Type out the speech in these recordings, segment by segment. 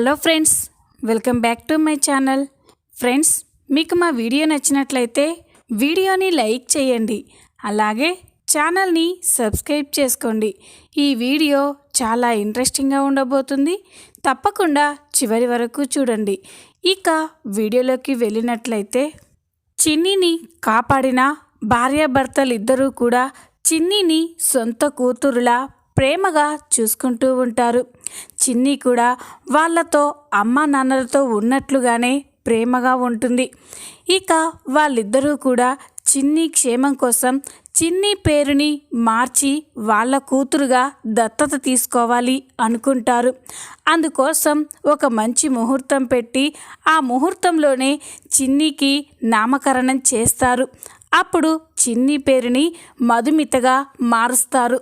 Hello friends welcome back to my channel. Friends మీకు మా video నచ్చినట్లయితే వీడియోని లైక్ చేయండి. అలాగే ఛానల్ని సబ్స్క్రైబ్ చేసుకోండి. ఈ వీడియో చాలా ఇంట్రెస్టింగ్గా ఉండబోతుంది. తప్పకుండా చివరి వరకు చూడండి. ఇక వీడియోలోకి వెళ్ళినట్లయితే చిన్నిని కాపాడిన భార్యాభర్తలు ఇద్దరూ కూడా చిన్నిని సొంత కూతురులా ప్రేమగా చూసుకుంటూ ఉంటారు. చిన్ని కూడా వాళ్ళతో అమ్మ నాన్నలతో ఉన్నట్లుగానే ప్రేమగా ఉంటుంది. ఇక వాళ్ళిద్దరూ కూడా చిన్ని క్షేమం కోసం చిన్ని పేరుని మార్చి వాళ్ళ కూతురుగా దత్తత తీసుకోవాలి అనుకుంటారు. అందుకోసం ఒక మంచి ముహూర్తం పెట్టి ఆ ముహూర్తంలోనే చిన్నికి నామకరణం చేస్తారు. అప్పుడు చిన్ని పేరుని మధుమితగా మారుస్తారు.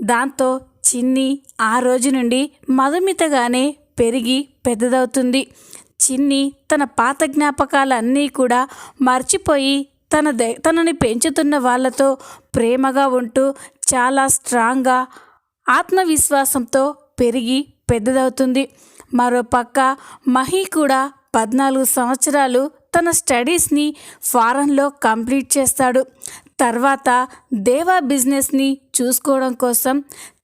దాంతో చిన్ని ఆ రోజు నుండి మధుమితగానే పెరిగి పెద్దదవుతుంది. చిన్ని తన పాత జ్ఞాపకాలన్నీ కూడా మర్చిపోయి తన ద తనని పెంచుతున్న వాళ్ళతో ప్రేమగా ఉంటూ చాలా స్ట్రాంగ్గా ఆత్మవిశ్వాసంతో పెరిగి పెద్దదవుతుంది. మరోపక్క మహి కూడా పద్నాలుగు సంవత్సరాలు తన స్టడీస్ని ఫారెన్లో కంప్లీట్ చేస్తాడు. తర్వాత దేవా బిజినెస్ని చూసుకోవడం కోసం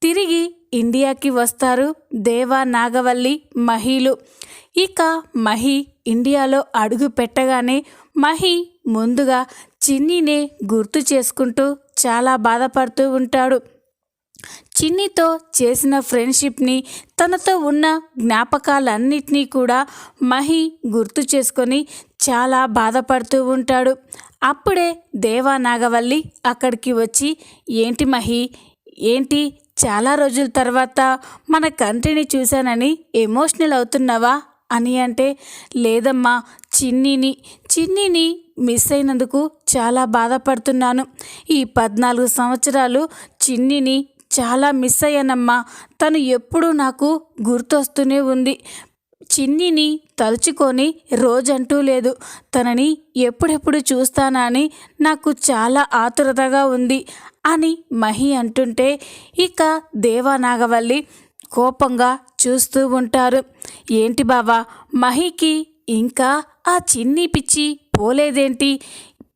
తిరిగి ఇండియాకి వస్తారు దేవా నాగవల్లి మహిలు. ఇక మహి ఇండియాలో అడుగు పెట్టగానే మహి ముందుగా చిన్నీనే గుర్తు చేసుకుంటూ చాలా బాధపడుతూ ఉంటాడు. చిన్నితో చేసిన ఫ్రెండ్షిప్ని తనతో ఉన్న జ్ఞాపకాలన్నిటినీ కూడా మహి గుర్తు చేసుకొని చాలా బాధపడుతూ ఉంటాడు. అప్పుడే దేవా నాగవల్లి అక్కడికి వచ్చి ఏంటి మహి ఏంటి చాలా రోజుల తర్వాత మన కంట్రీని చూశానని ఎమోషనల్ అవుతున్నావా? అని అంటే లేదమ్మా చిన్నిని చిన్నిని మిస్ అయినందుకు చాలా బాధపడుతున్నాను. ఈ పద్నాలుగు సంవత్సరాలు చిన్నిని చాలా మిస్ అయ్యానమ్మా. తను ఎప్పుడూ నాకు గుర్తొస్తూనే ఉంది. చిన్నిని తలుచుకొని రోజంటూ లేదు. తనని ఎప్పుడెప్పుడు చూస్తానా అని నాకు చాలా ఆతురతగా ఉంది అని మహి అంటుంటే ఇక దేవానాగవల్లి కోపంగా చూస్తూ ఉంటారు. ఏంటి బావా మహికి ఇంకా ఆ చిన్ని పిచ్చి పోలేదేంటి?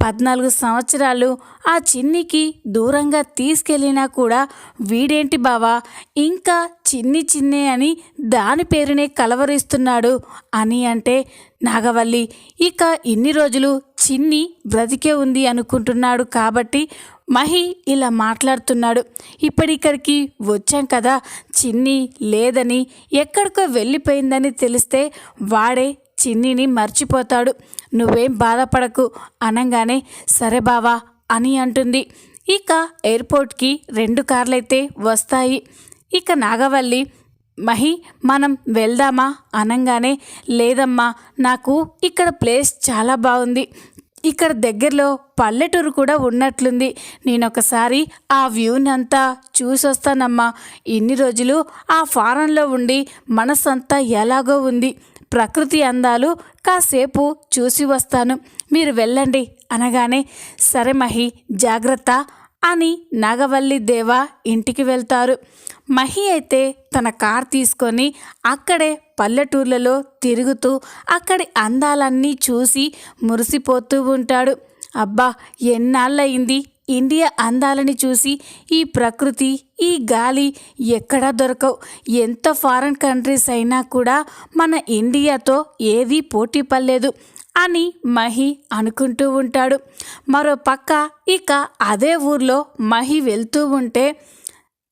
పద్నాలుగు సంవత్సరాలు ఆ చిన్నికి దూరంగా తీసుకెళ్ళినా కూడా వీడేంటి బావా? ఇంకా చిన్ని చిన్నే అని దాని పేరునే కలవరిస్తున్నాడు అని అంటే నాగవల్లి. ఇక ఇన్ని రోజులు చిన్ని బ్రతికే ఉంది అనుకుంటున్నాడు కాబట్టి మహి ఇలా మాట్లాడుతున్నాడు. ఇప్పటిక్కడికి వచ్చాం కదా చిన్ని లేదని ఎక్కడికో వెళ్ళిపోయిందని తెలిస్తే వాడే చిన్నిని మర్చిపోతాడు. నువ్వేం బాధపడకు అనగానే సరే బావా అని అంటుంది. ఇక ఎయిర్పోర్ట్కి రెండు కార్లైతే వస్తాయి. ఇక నాగవల్లి మహి మనం వెళ్దామా? అనగానే లేదమ్మా నాకు ఇక్కడ ప్లేస్ చాలా బాగుంది. ఇక్కడ దగ్గరలో పల్లెటూరు కూడా ఉన్నట్లుంది. నేను ఒకసారి ఆ వ్యూని అంతా చూసొస్తానమ్మా. ఇన్ని రోజులు ఆ ఫారంలో ఉండి మనసంతా ఎలాగో ఉంది. ప్రకృతి అందాలు కాసేపు చూసి వస్తాను. మీరు వెళ్ళండి అనగానే సరే మహి జాగ్రత్త అని నాగవల్లి దేవ ఇంటికి వెళ్తారు. మహి అయితే తన కార్ తీసుకొని అక్కడే పల్లెటూర్లలో తిరుగుతూ అక్కడి అందాలన్నీ చూసి మురిసిపోతూ ఉంటాడు. అబ్బా ఎన్నాళ్ళయింది? ఇండియా అందాలని చూసి ఈ ప్రకృతి ఈ గాలి ఎక్కడా దొరకవు. ఎంత ఫారెన్ కంట్రీస్ అయినా కూడా మన ఇండియాతో ఏదీ పోటీ పడలేదు అని మహి అనుకుంటూ ఉంటాడు. మరో పక్క ఇక అదే ఊర్లో మహి వెళ్తూ ఉంటే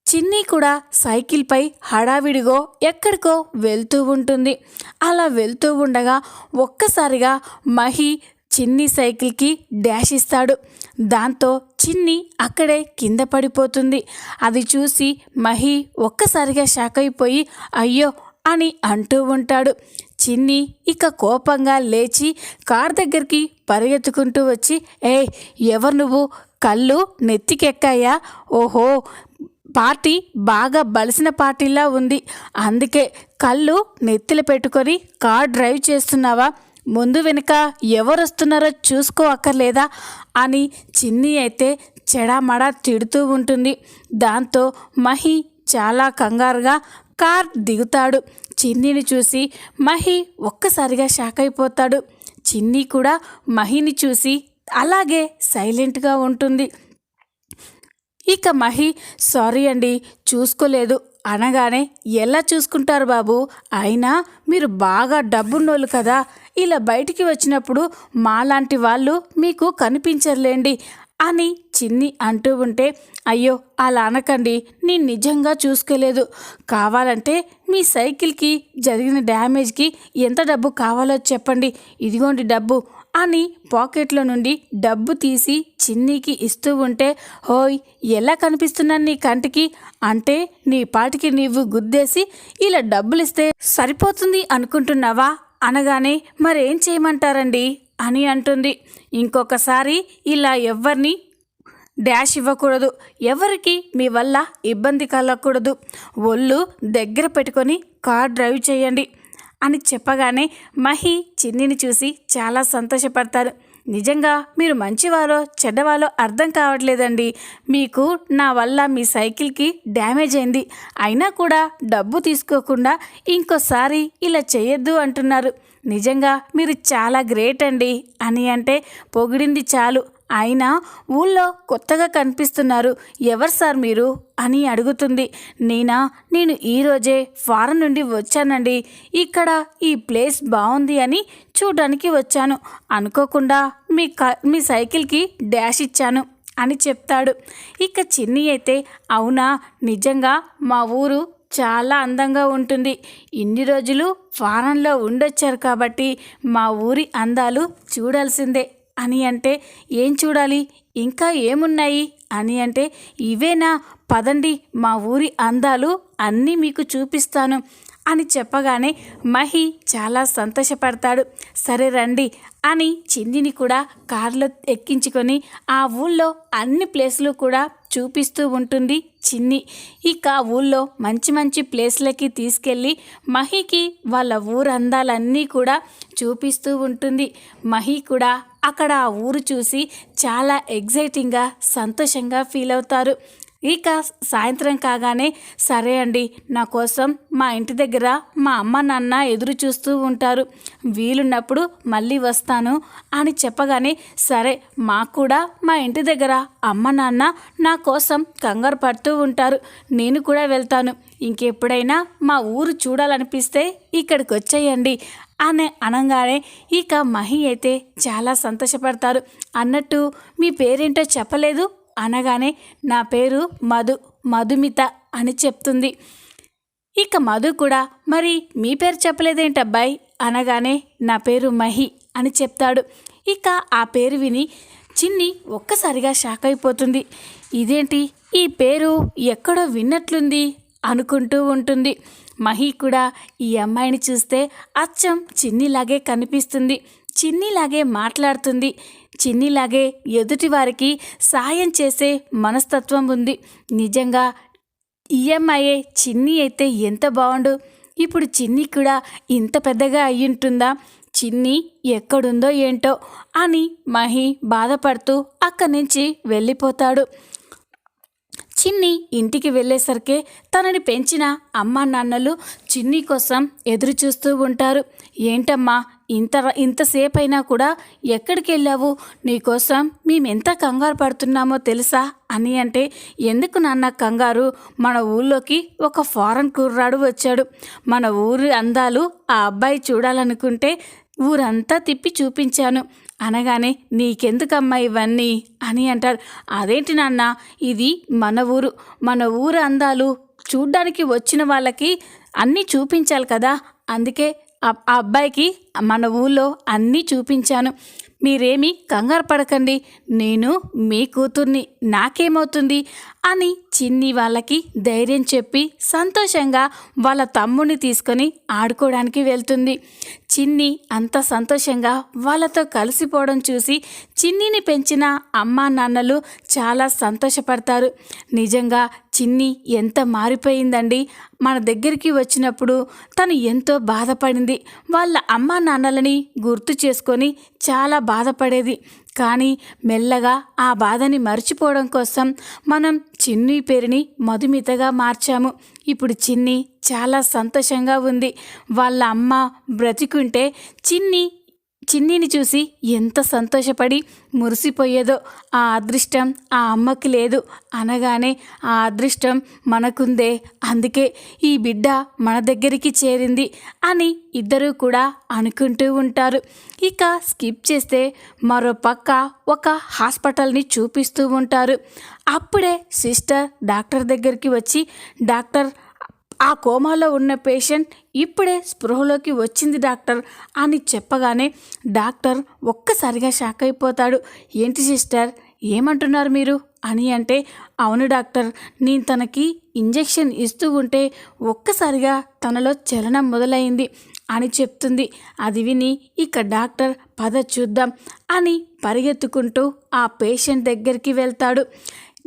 చిన్ని కూడా సైకిల్పై హడావిడిగో ఎక్కడికో వెళ్తూ ఉంటుంది. అలా వెళ్తూ ఉండగా ఒక్కసారిగా మహి చిన్ని సైకిల్కి డాష్ ఇస్తాడు. దాంతో చిన్ని అక్కడే కింద పడిపోతుంది. అది చూసి మహి ఒక్కసారిగా షాక్ అయిపోయి అయ్యో అని అంటూ ఉంటాడు. చిన్ని ఇక కోపంగా లేచి కార్ దగ్గరికి పరిగెత్తుకుంటూ వచ్చి ఏ ఎవరు నువ్వు? కళ్ళు నెత్తికెక్కాయా? ఓహో పార్టీ బాగా బలిసిన పార్టీలా ఉంది. అందుకే కళ్ళు నెత్తిలో పెట్టుకొని కార్ డ్రైవ్ చేస్తున్నావా? ముందు వెనుక ఎవరు వస్తున్నారో చూసుకో అక్కర్లేదా? అని చిన్ని అయితే చెడామడా తిడుతూ ఉంటుంది. దాంతో మహి చాలా కంగారుగా కార్ దిగుతాడు. చిన్నిని చూసి మహి ఒక్కసారిగా షాక్ అయిపోతాడు. చిన్ని కూడా మహిని చూసి అలాగే సైలెంట్గా ఉంటుంది. ఇక మహి సారీ అండి చూసుకోలేదు. అనగానే ఎలా చూసుకుంటారు బాబు? అయినా మీరు బాగా డబ్బున్నోళ్ళు కదా. ఇలా బయటికి వచ్చినప్పుడు మాలాంటి వాళ్ళు మీకు కనిపించర్లేండి అని చిన్ని అంటూ ఉంటే అయ్యో అలా అనకండి నేను నిజంగా చూసుకోలేదు. కావాలంటే మీ సైకిల్కి జరిగిన డ్యామేజ్కి ఎంత డబ్బు కావాలో చెప్పండి. ఇదిగోండి డబ్బు అని పాకెట్లో నుండి డబ్బు తీసి చిన్నీకి ఇస్తూ ఉంటే హోయ్ ఎలా కనిపిస్తున్నాను నీ కంటికి? అంటే నీ పాటికి నీవు గుద్దేసి ఇలా డబ్బులు ఇస్తే సరిపోతుంది అనుకుంటున్నావా? అనగానే మరేం చేయమంటారండి? అని అంటుంది. ఇంకొకసారి ఇలా ఎవ్వరిని డాష్ ఇవ్వకూడదు. ఎవరికి? మీ వల్ల ఇబ్బంది కలగకూడదు. ఒళ్ళు దగ్గర పెట్టుకొని కార్ డ్రైవ్ చేయండి. అని చెప్పగానే మహి చిన్నిని చూసి చాలా సంతోషపడతారు. నిజంగా మీరు మంచివారో చెడ్డవారో అర్థం కావట్లేదండి. మీకు నా వల్ల మీ సైకిల్కి డ్యామేజ్ అయింది. అయినా కూడా డబ్బు తీసుకోకుండా ఇంకోసారి ఇలా చేయొద్దు అంటున్నారు. నిజంగా మీరు చాలా గ్రేట్ అండి. అని అంటే పొగిడింది చాలు. అయినా ఊళ్ళో కొత్తగా కనిపిస్తున్నారు. ఎవరు సార్ మీరు? అని అడుగుతుంది. నేనా నేను ఈరోజే ఫారెన్ నుండి వచ్చానండి. ఇక్కడ ఈ ప్లేస్ బాగుంది అని చూడడానికి వచ్చాను. అనుకోకుండా మీ క మీ సైకిల్కి డ్యాష్ ఇచ్చాను అని చెప్తాడు. ఇక చిన్ని అయితే అవునా నిజంగా మా ఊరు చాలా అందంగా ఉంటుంది. ఇన్ని రోజులు ఫారెన్లో ఉండొచ్చారు కాబట్టి మా ఊరి అందాలు చూడాల్సిందే. అని అంటే ఏం చూడాలి? ఇంకా ఏమున్నాయి? అని అంటే ఇవేనా? పదండి మా ఊరి అందాలు అన్నీ మీకు చూపిస్తాను. అని చెప్పగానే మహి చాలా సంతోషపడతాడు. సరే రండి అని చిందిని కూడా కారులో ఎక్కించుకొని ఆ ఊళ్ళో అన్ని ప్లేసులు కూడా చూపిస్తూ ఉంటుంది చిన్ని ఇక ఊళ్ళో మంచి మంచి ప్లేస్లకి తీసుకెళ్ళి మహికి వాళ్ళ ఊరందాలన్నీ కూడా చూపిస్తూ ఉంటుంది. మహి కూడా అక్కడ ఆ ఊరు చూసి చాలా ఎగ్జైటింగ్గా సంతోషంగా ఫీల్ అవుతారు. ఇక సాయంత్రం కాగానే సరే అండి నా కోసం మా ఇంటి దగ్గర మా అమ్మ నాన్న ఎదురు చూస్తూ ఉంటారు. వీలున్నప్పుడు మళ్ళీ వస్తాను అని చెప్పగానే సరే మాకు కూడా మా ఇంటి దగ్గర అమ్మ నాన్న నా కోసం కంగారు పడుతూ ఉంటారు. నేను కూడా వెళ్తాను. ఇంకెప్పుడైనా మా ఊరు చూడాలనిపిస్తే ఇక్కడికి వచ్చేయండి అనే అనగానే ఇక మహి అయితే చాలా సంతోషపడతారు. అన్నట్టు మీ పేరేంటో చెప్పలేదు? అనగానే నా పేరు మధు మధుమిత అని చెప్తుంది. ఇక మధు కూడా మరి మీ పేరు చెప్పలేదేంటబ్బాయి? అనగానే నా పేరు మహి అని చెప్తాడు. ఇక ఆ పేరు విని చిన్ని ఒక్కసారిగా షాక్ అయిపోతుంది. ఇదేంటి? ఈ పేరు ఎక్కడో విన్నట్లుంది అనుకుంటూ ఉంటుంది. మహి కూడా ఈ అమ్మాయిని చూస్తే అచ్చం చిన్నిలాగే కనిపిస్తుంది. చిన్నిలాగే మాట్లాడుతుంది. చిన్నిలాగే ఎదుటివారికి సాయం చేసే మనస్తత్వం ఉంది. నిజంగా ఈఎంఐఏ చిన్ని అయితే ఎంత బాగుండు? ఇప్పుడు చిన్ని కూడా ఇంత పెద్దగా అయ్యుంటుందా? చిన్ని ఎక్కడుందో ఏంటో అని మహి బాధపడుతూ అక్కడి నుంచి వెళ్ళిపోతాడు. చిన్ని ఇంటికి వెళ్ళేసరికే తనని పెంచిన అమ్మ నాన్నలు చిన్ని కోసం ఎదురు చూస్తూ ఉంటారు. ఏంటమ్మా ఇంత ఇంతసేపు అయినా కూడా ఎక్కడికి వెళ్ళావు నీకోసం మేమెంత కంగారు పడుతున్నామో తెలుసా? అని అంటే ఎందుకు నాన్న కంగారు? మన ఊళ్ళోకి ఒక ఫారెన్ కుర్రాడు వచ్చాడు. మన ఊరి అందాలు ఆ అబ్బాయి చూడాలనుకుంటే ఊరంతా తిప్పి చూపించాను. అనగానే నీకెందుకమ్మా ఇవన్నీ? అని అంటారు అదేంటి నాన్న? ఇది మన ఊరు. మన ఊరు అందాలు చూడ్డానికి వచ్చిన వాళ్ళకి అన్నీ చూపించాలి కదా? అందుకే ఆ అబ్బాయికి మన ఊళ్ళో అన్నీ చూపించాను. మీరేమీ కంగారు పడకండి. నేను మీ కూతుర్ని నాకేమవుతుంది అని చిన్ని వాళ్ళకి ధైర్యం చెప్పి సంతోషంగా వాళ్ళ తమ్ముడిని తీసుకొని ఆడుకోవడానికి వెళ్తుంది. చిన్ని అంత సంతోషంగా వాళ్ళతో కలిసిపోవడం చూసి చిన్నిని పెంచిన అమ్మా నాన్నలు చాలా సంతోషపడతారు. నిజంగా చిన్ని ఎంత మారిపోయిందండి. మన దగ్గరికి వచ్చినప్పుడు తను ఎంతో బాధపడింది. వాళ్ళ అమ్మా నాన్నలని గుర్తు చేసుకొని చాలా బాధపడేది. కానీ మెల్లగా ఆ బాధని మర్చిపోవడం కోసం మనం చిన్ని పేరుని మధుమితగా మార్చాము. ఇప్పుడు చిన్ని చాలా సంతోషంగా ఉంది. వాళ్ళ అమ్మ బ్రతికుంటే చిన్ని చిన్నిని చూసి ఎంత సంతోషపడి మురిసిపోయేదో ఆ అదృష్టం ఆ అమ్మకి లేదు అనగానే ఆ అదృష్టం మనకుందే అందుకే ఈ బిడ్డ మన దగ్గరికి చేరింది అని ఇద్దరూ కూడా అనుకుంటూ ఉంటారు. ఇక స్కిప్ చేస్తే మరో పక్క ఒక హాస్పిటల్ని చూపిస్తూ ఉంటారు. అప్పుడే సిస్టర్ డాక్టర్ దగ్గరికి వచ్చి డాక్టర్ ఆ కోమాలో ఉన్న పేషెంట్ ఇప్పుడే స్పృహలోకి వచ్చింది డాక్టర్ అని చెప్పగానే డాక్టర్ ఒక్కసారిగా షాక్ అయిపోతాడు. ఏంటి సిస్టర్? ఏమంటున్నారు మీరు? అని అంటే అవును డాక్టర్ నేను తనకి ఇంజెక్షన్ ఇస్తూ ఉంటే ఒక్కసారిగా తనలో చలనం మొదలైంది అని చెప్తుంది. అది విని ఇక డాక్టర్ పద చూద్దాం అని పరిగెత్తుకుంటూ ఆ పేషెంట్ దగ్గరికి వెళ్తాడు.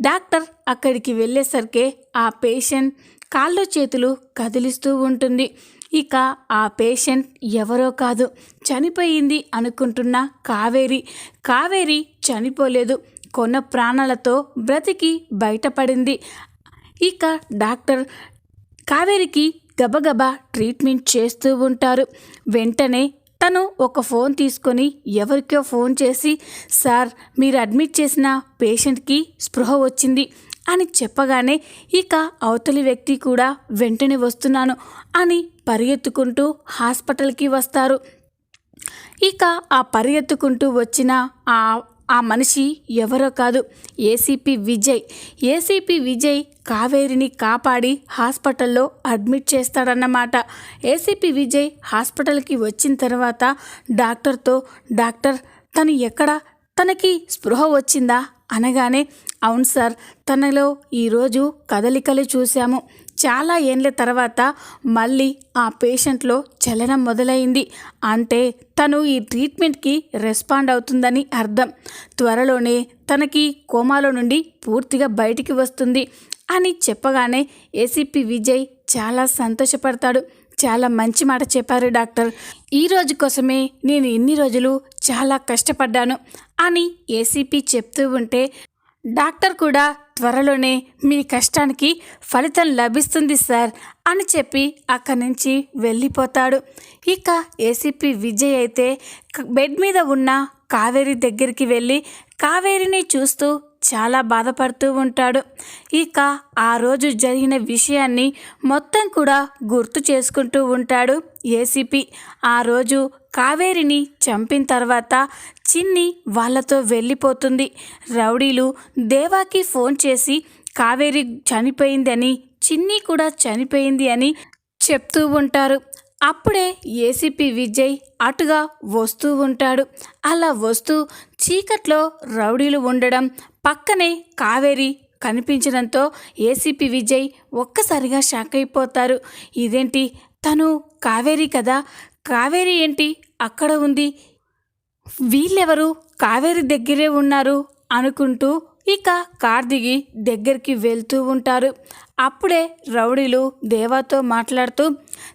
డాక్టర్ అక్కడికి వెళ్ళేసరికి ఆ పేషెంట్ కాళ్ళు చేతులు కదిలిస్తూ ఉంటుంది. ఇక ఆ పేషెంట్ ఎవరో కాదు. చనిపోయింది అనుకుంటున్న కావేరి. కావేరి చనిపోలేదు. కొన్న ప్రాణాలతో బ్రతికి బయటపడింది. ఇక డాక్టర్ కావేరికి గబగబా ట్రీట్మెంట్ చేస్తూ ఉంటారు. వెంటనే తను ఒక ఫోన్ తీసుకొని ఎవరికో ఫోన్ చేసి సార్ మీరు అడ్మిట్ చేసిన పేషెంట్కి స్పృహ వచ్చింది. అని చెప్పగానే ఇక అవతలి వ్యక్తి కూడా వెంటనే వస్తున్నాను అని పరిగెత్తుకుంటూ హాస్పిటల్కి వస్తారు. ఇక ఆ పరిగెత్తుకుంటూ వచ్చిన ఆ ఆ మనిషి ఎవరో కాదు ఏసీపీ విజయ్. ఏసీపీ విజయ్ కావేరిని కాపాడి హాస్పిటల్లో అడ్మిట్ చేస్తాడన్నమాట. ఏసీపీ విజయ్ హాస్పిటల్కి వచ్చిన తర్వాత డాక్టర్తో డాక్టర్ తను ఎక్కడ? తనకి స్పృహ వచ్చిందా? అనగానే అవును సార్ తనలో ఈరోజు కదలికలు చూశాము. చాలా ఏండ్ల తర్వాత మళ్ళీ ఆ పేషెంట్లో చలనం మొదలైంది. అంటే తను ఈ ట్రీట్మెంట్కి రెస్పాండ్ అవుతుందని అర్థం. త్వరలోనే తనకి కోమాలో నుండి పూర్తిగా బయటికి వస్తుంది అని చెప్పగానే ఏసీపీ విజయ్ చాలా సంతోషపడతాడు. చాలా మంచి మాట చెప్పారు డాక్టర్. ఈ రోజు కోసమే నేను ఇన్ని రోజులు చాలా కష్టపడ్డాను అని ఏసీపీ చెప్తూ ఉంటే డాక్టర్ కూడా త్వరలోనే మీ కష్టానికి ఫలితం లభిస్తుంది సార్ అని చెప్పి అక్కడి నుంచి వెళ్ళిపోతాడు. ఇక ఏసీపీ విజయ్ అయితే బెడ్ మీద ఉన్న కావేరి దగ్గరికి వెళ్ళి కావేరిని చూస్తూ చాలా బాధపడుతూ ఉంటాడు. ఇక ఆ రోజు జరిగిన విషయాన్ని మొత్తం కూడా గుర్తు చేసుకుంటూ ఉంటాడు ఏసీపీ ఆ రోజు కావేరిని చంపిన తర్వాత చిన్ని వాళ్ళతో వెళ్ళిపోతుంది. రౌడీలు దేవాకి ఫోన్ చేసి కావేరి చనిపోయిందని చిన్ని కూడా చనిపోయింది అని చెప్తూ ఉంటారు. అప్పుడే ఏసీపీ విజయ్ అటుగా వస్తూ ఉంటాడు. అలా వస్తూ చీకట్లో రౌడీలు ఉండడం పక్కనే కావేరి కనిపించడంతో ఏసీపీ విజయ్ ఒక్కసారిగా షాక్ అయిపోతారు. ఇదేంటి? తను కావేరి కదా? కావేరి ఏంటి? అక్కడ ఉంది. వీళ్ళెవరు? కావేరి దగ్గరే ఉన్నారు అనుకుంటూ ఇక కార్ దిగి దగ్గరికి వెళ్తూ ఉంటారు. అప్పుడే రౌడీలు దేవాతో మాట్లాడుతూ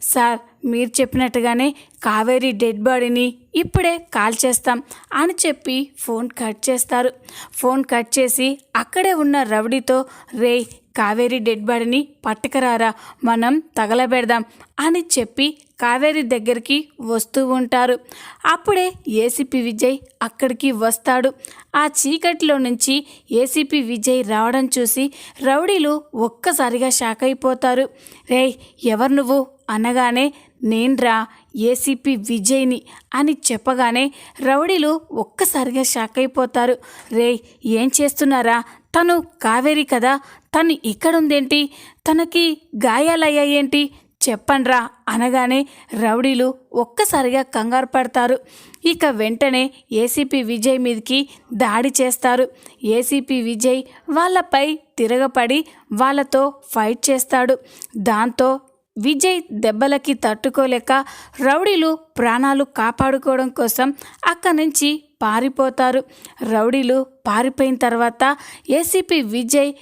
సార్ మీరు చెప్పినట్టుగానే కావేరి డెడ్ బాడీని ఇప్పుడే కాల్ చేస్తాం అని చెప్పి ఫోన్ కట్ చేస్తారు. ఫోన్ కట్ చేసి అక్కడే ఉన్న రౌడీతో రే కావేరి డెడ్ బాడీని పట్టుకరారా మనం తగలబెడదాం అని చెప్పి కావేరి దగ్గరికి వస్తూ ఉంటారు. అప్పుడే ఏసీపీ విజయ్ అక్కడికి వస్తాడు. ఆ చీకటిలో నుంచి ఏసీపీ విజయ్ రావడం చూసి రౌడీలు ఒక్కసారిగా షాక్ అయిపోతారు. రే ఎవరు నువ్వు? అనగానే నేన్రా ఏసీపీ విజయ్ని అని చెప్పగానే రౌడీలు ఒక్కసారిగా షాక్ అయిపోతారు. రే ఏం చేస్తున్నారా? తను కావేరి కదా తను ఇక్కడుందేంటి? తనకి గాయాలయ్యాయేంటి? చెప్పండ్రా అనగానే రౌడీలు ఒక్కసారిగా కంగారు పడతారు. ఇక వెంటనే ఏసీపీ విజయ్ మీదకి దాడి చేస్తారు. ఏసీపీ విజయ్ వాళ్ళపై తిరగపడి వాళ్ళతో ఫైట్ చేస్తాడు. దాంతో విజయ్ దెబ్బలకి తట్టుకోలేక రౌడీలు ప్రాణాలు కాపాడుకోవడం కోసం అక్కడి నుంచి పారిపోతారు. రౌడీలు పారిపోయిన తర్వాత ఏసీపీ విజయ్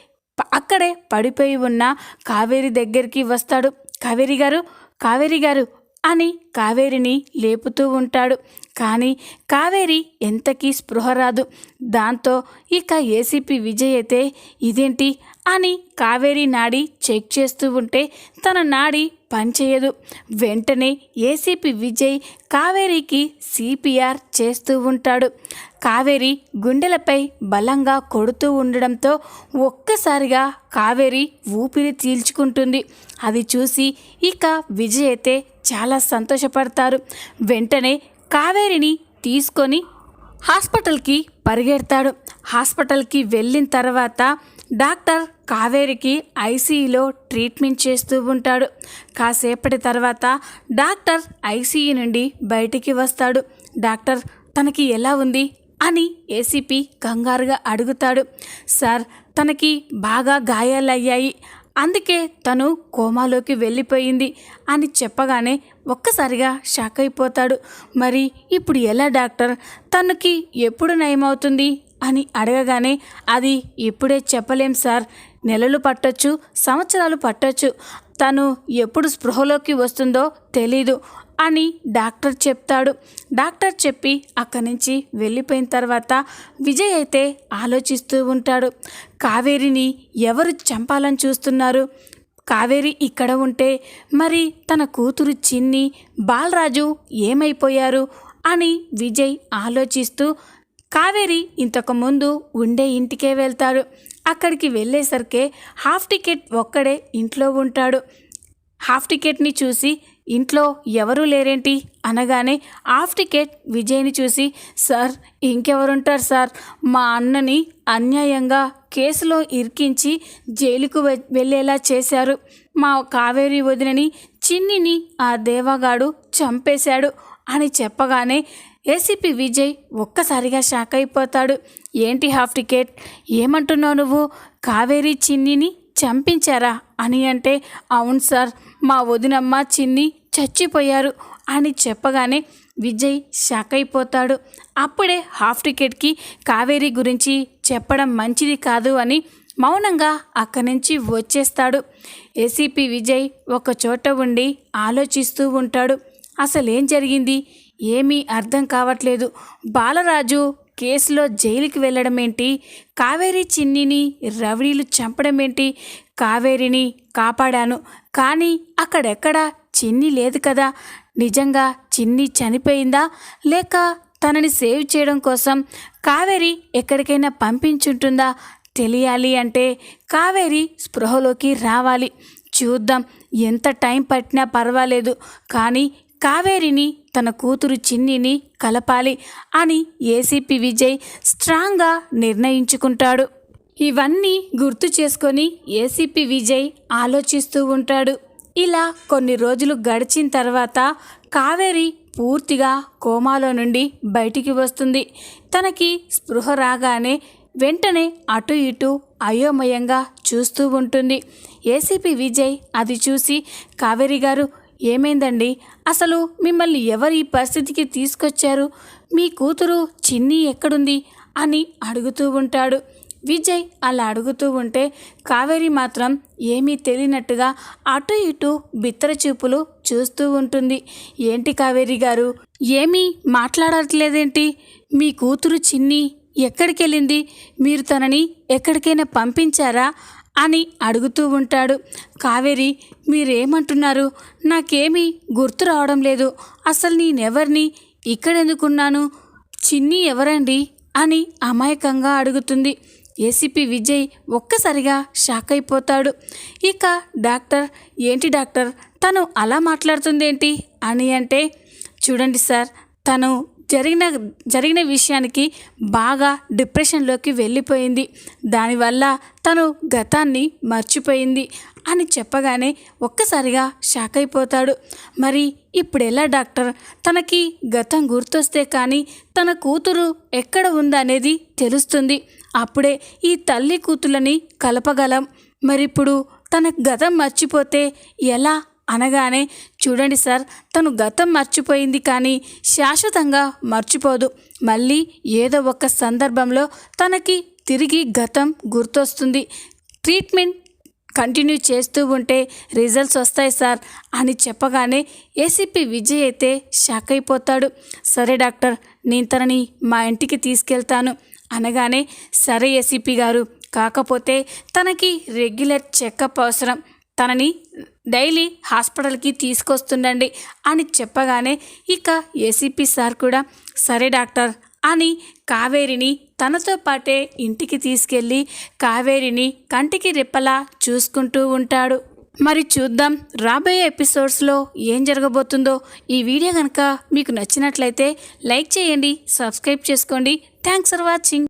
అక్కడే పడిపోయి ఉన్న కావేరి దగ్గరికి వస్తాడు. కావేరి గారు కావేరి గారు అని కావేరిని లేపుతూ ఉంటాడు. కానీ కావేరి ఎంతకీ స్పృహ రాదు. దాంతో ఇక ఏసీపీ విజయ్ అయితే ఇదేంటి అని కావేరి నాడి చెక్ చేస్తూ ఉంటే తన నాడి పనిచేయదు వెంటనే ఏసీపీ విజయ్ కావేరికి సిపిఆర్ చేస్తూ ఉంటాడు. కావేరి గుండెలపై బలంగా కొడుతూ ఉండడంతో ఒక్కసారిగా కావేరి ఊపిరి చీల్చుకుంటుంది అది చూసి ఇక విజయ్ అయితే చాలా సంతోషపడతారు. వెంటనే కావేరిని తీసుకొని హాస్పిటల్కి పరిగెడతాడు. హాస్పిటల్కి వెళ్ళిన తర్వాత డాక్టర్ కావేరికి ఐసీయూలో ట్రీట్మెంట్ చేస్తూ ఉంటాడు. కాసేపటి తర్వాత డాక్టర్ ఐసీయూ నుండి బయటికి వస్తాడు. డాక్టర్ తనకి ఎలా ఉంది? అని ఏసీపీ కంగారుగా అడుగుతాడు. సార్ తనకి బాగా గాయాలయ్యాయి. అందుకే తను కోమాలోకి వెళ్ళిపోయింది అని చెప్పగానే ఒక్కసారిగా షాక్ అయిపోతాడు. మరి ఇప్పుడు ఎలా డాక్టర్? తనకి ఎప్పుడు నయమవుతుంది? అని అడగగానే అది ఇప్పుడే చెప్పలేం సార్. నెలలు పట్టొచ్చు సంవత్సరాలు పట్టొచ్చు. తను ఎప్పుడు స్పృహలోకి వస్తుందో తెలీదు అని డాక్టర్ చెప్తాడు. డాక్టర్ చెప్పి అక్కడి నుంచి వెళ్ళిపోయిన తర్వాత విజయ్ అయితే ఆలోచిస్తూ ఉంటాడు. కావేరిని ఎవరు చంపాలని చూస్తున్నారు? కావేరి ఇక్కడ ఉంటే మరి తన కూతురు చిన్ని బాలరాజు ఏమైపోయారు అని విజయ్ ఆలోచిస్తూ కావేరి ఇంతకుముందు ఉండే ఇంటికే వెళ్తాడు. అక్కడికి వెళ్ళేసరికే హాఫ్ టికెట్ ఒక్కడే ఇంట్లో ఉంటాడు. హాఫ్ టికెట్ని చూసి ఇంట్లో ఎవరూ లేరేంటి? అనగానే హాఫ్ టికెట్ విజయ్ని చూసి సార్ ఇంకెవరుంటారు సార్? మా అన్నని అన్యాయంగా కేసులో ఇరికించి జైలుకు వె- వెళ్ళేలా చేశారు. మా కావేరి వదినని చిన్నిని ఆ దేవగాడు చంపేశాడు అని చెప్పగానే ఏసీపీ విజయ్ ఒక్కసారిగా షాక్ అయిపోతాడు. ఏంటి హాఫ్ టికెట్? ఏమంటున్నావు నువ్వు? కావేరి చిన్నిని చంపించారా? అని అంటే అవును సార్ మా వదినమ్మ చిన్ని చచ్చిపోయారు అని చెప్పగానే విజయ్ షాక్ అయిపోతాడు. అప్పుడే హాఫ్ టికెట్కి కావేరి గురించి చెప్పడం మంచిది కాదు అని మౌనంగా అక్కడి నుంచి వచ్చేస్తాడు. ఏసీపీ విజయ్ ఒక చోట ఉండి ఆలోచిస్తూ ఉంటాడు. అసలేం జరిగింది? ఏమీ అర్థం కావట్లేదు. బాలరాజు కేసులో జైలుకి వెళ్ళడం ఏంటి కావేరి చిన్నిని రవిడీలు చంపడం ఏంటి కావేరిని కాపాడాను. కానీ అక్కడెక్కడ చిన్ని లేదు కదా? నిజంగా చిన్ని చనిపోయిందా? లేక తనని సేవ్ చేయడం కోసం కావేరి ఎక్కడికైనా పంపించుంటుందా? తెలియాలి అంటే కావేరి స్పృహలోకి రావాలి. చూద్దాం ఎంత టైం పట్టినా పర్వాలేదు. కానీ కావేరిని తన కూతురు చిన్నిని కలపాలి అని ఏసీపీ విజయ్ స్ట్రాంగ్గా నిర్ణయించుకుంటాడు. ఇవన్నీ గుర్తు చేసుకొని ఏసీపీ విజయ్ ఆలోచిస్తూ ఉంటాడు. ఇలా కొన్ని రోజులు గడిచిన తర్వాత కావేరి పూర్తిగా కోమాలో నుండి బయటికి వస్తుంది. తనకి స్పృహ రాగానే వెంటనే అటు ఇటు అయోమయంగా చూస్తూ ఉంటుంది. ఏసీపీ విజయ్ అది చూసి కావేరి గారు ఏమైందండి? అసలు మిమ్మల్ని ఎవరు ఈ పరిస్థితికి తీసుకొచ్చారు? మీ కూతురు చిన్ని ఎక్కడుంది? అని అడుగుతూ ఉంటాడు. విజయ్ అలా అడుగుతూ ఉంటే కావేరి మాత్రం ఏమీ తెలియనట్టుగా అటు ఇటు బిత్తర చూపులు చూస్తూ ఉంటుంది. ఏంటి కావేరి గారు? ఏమీ మాట్లాడట్లేదేంటి? మీ కూతురు చిన్ని ఎక్కడికి వెళ్ళింది మీరు తనని ఎక్కడికైనా పంపించారా? అని అడుగుతూ ఉంటాడు. కావేరి మీరేమంటున్నారు? నాకేమీ గుర్తు రావడం లేదు. అసలు నేనెవరిని? ఇక్కడెందుకున్నాను? చిన్ని ఎవరండి? అని అమాయకంగా అడుగుతుంది. ఏసీపీ విజయ్ ఒక్కసారిగా షాక్ అయిపోతాడు. ఇక డాక్టర్ ఏంటి డాక్టర్? తను అలా మాట్లాడుతుందేంటి? అని అంటే చూడండి సార్ తను జరిగిన జరిగిన విషయానికి బాగా డిప్రెషన్లోకి వెళ్ళిపోయింది. దానివల్ల తను గతాన్ని మర్చిపోయింది అని చెప్పగానే ఒక్కసారిగా షాక్ అయిపోతాడు. మరి ఇప్పుడు ఎలా డాక్టర్? తనకి గతం గుర్తొస్తే కానీ తన కూతురు ఎక్కడ ఉందనేది తెలుస్తుంది. అప్పుడే ఈ తల్లి కూతులని కలపగలం. మరిప్పుడు తన గతం మర్చిపోతే ఎలా అనగానే చూడండి సార్ తను గతం మర్చిపోయింది కానీ శాశ్వతంగా మర్చిపోదు. మళ్ళీ ఏదో ఒక సందర్భంలో తనకి తిరిగి గతం గుర్తొస్తుంది. ట్రీట్మెంట్ కంటిన్యూ చేస్తూ ఉంటే రిజల్ట్స్ వస్తాయి సార్ అని చెప్పగానే ఏసీపీ విజయ్ అయితే షాక్ అయిపోతాడు. సరే డాక్టర్ నేను తనని మా ఇంటికి తీసుకెళ్తాను అనగానే సరే ఏసీపీ గారు కాకపోతే తనకి రెగ్యులర్ చెకప్ అవసరం. తనని డైలీ హాస్పిటల్కి తీసుకొస్తుండండి అని చెప్పగానే ఇక ఏసీపీ సార్ కూడా సరే డాక్టర్ అని కావేరిని తనతో పాటే ఇంటికి తీసుకెళ్ళి కావేరిని కంటికి రెప్పలా చూసుకుంటూ ఉంటాడు. మరి చూద్దాం రాబోయే ఎపిసోడ్స్లో ఏం జరగబోతుందో. ఈ వీడియో కనుక మీకు నచ్చినట్లయితే లైక్ చేయండి సబ్స్క్రైబ్ చేసుకోండి. Thanks for watching.